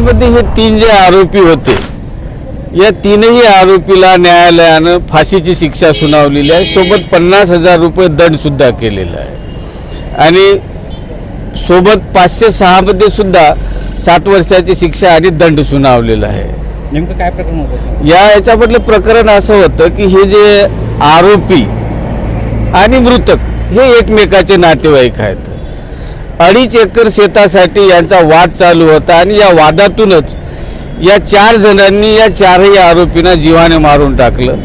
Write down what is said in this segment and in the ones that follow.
याच्यामध्ये हे तीन जे आरोपी होते या तीनही आरोपीला न्यायालयानं फाशीची शिक्षा सुनावलेली आहे. सोबत पन्नास हजार रुपये दंड सुद्धा केलेला आहे. आणि सोबत पाचशे सहामध्ये सुद्धा सात वर्षाची शिक्षा आणि दंड सुनावलेला आहे. नेमकं काय प्रकरण होतं? या याच्यामधलं प्रकरण असं होतं की हे जे आरोपी आणि मृतक हे एकमेकाचे नातेवाईक आहेत. अडीच एकर शेतासाठी यांचा वाद चालू होता आणि या वादातूनच या चार जणांनी या चारही आरोपींना जीवाने मारून टाकलं.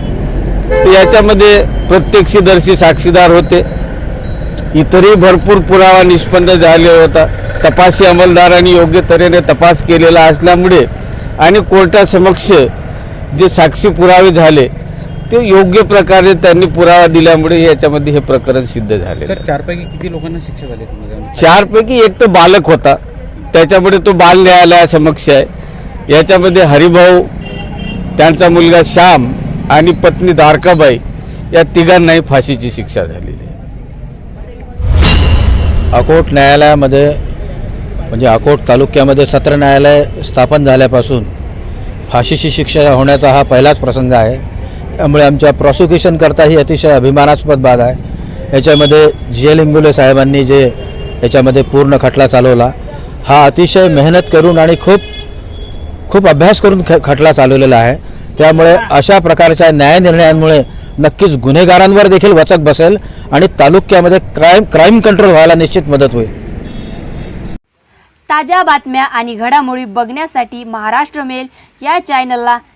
तर याच्यामध्ये प्रत्यक्षदर्शी साक्षीदार होते. इतरही भरपूर पुरावा निष्पन्न झाले होता. तपासी अंमलदारांनी योग्य तऱ्हेने तपास केलेला असल्यामुळे आणि कोर्टासमक्ष जे साक्षी पुरावे झाले ते योग्य प्रकारे त्यांनी पुरावा दिल्यामुळे याच्यामध्ये हे प्रकरण सिद्ध झाले सर चारपैकी किती लोकांना शिक्षा झाली चारपैकी एक तर बालक होता. त्याच्यामुळे तो बाल न्यायालयासमक्ष आहे. याच्यामध्ये हरिभाऊ त्यांचा मुलगा श्याम आणि पत्नी द्वारकाबाई या तिघांनाही फाशीची शिक्षा झालेली आहे. अकोट न्यायालयामध्ये म्हणजे अकोट तालुक्यामध्ये सत्र न्यायालय स्थापन झाल्यापासून फाशीची शिक्षा होण्याचा हा पहिलाच प्रसंग आहे. त्यामुळे आमच्या प्रॉसिक्युशनकरता ही अतिशय अभिमानास्पद बाब आहे. याच्यामध्ये जी एल इंगुले साहेबांनी जे याच्यामध्ये पूर्ण खटला चालवला हा अतिशय मेहनत करून आणि खूप खूप अभ्यास करून ख खटला चालवलेला आहे. त्यामुळे अशा प्रकारच्या न्याय निर्णयांमुळे नक्कीच गुन्हेगारांवर देखील वचक बसेल आणि तालुक्यामध्ये क्राईम क्राईम कंट्रोल व्हायला निश्चित मदत होईल. ताज्या बातम्या आणि घडामोडी बघण्यासाठी महाराष्ट्र मेल या चॅनलला